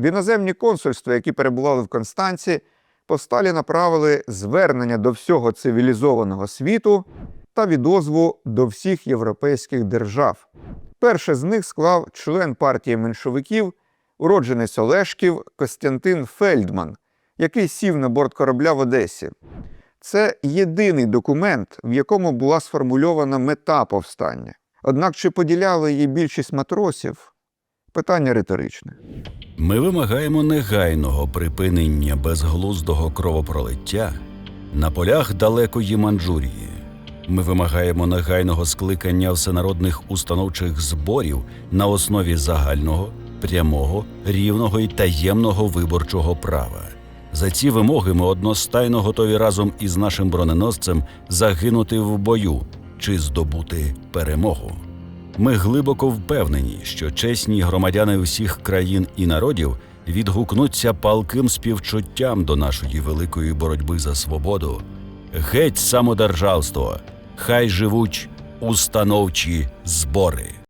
В іноземні консульства, які перебували в Констанці, повсталі направили звернення до всього цивілізованого світу та відозву до всіх європейських держав. Перше з них склав член партії меншовиків, уродженець Олешків Костянтин Фельдман, який сів на борт корабля в Одесі. Це єдиний документ, в якому була сформульована мета повстання. Однак чи поділяли її більшість матросів? Питання риторичне. Ми вимагаємо негайного припинення безглуздого кровопролиття на полях далекої Манджурії. Ми вимагаємо негайного скликання всенародних установчих зборів на основі загального, прямого, рівного і таємного виборчого права. За ці вимоги ми одностайно готові разом із нашим броненосцем загинути в бою чи здобути перемогу. Ми глибоко впевнені, що чесні громадяни всіх країн і народів відгукнуться палким співчуттям до нашої великої боротьби за свободу. Геть самодержавство! Хай живуть установчі збори!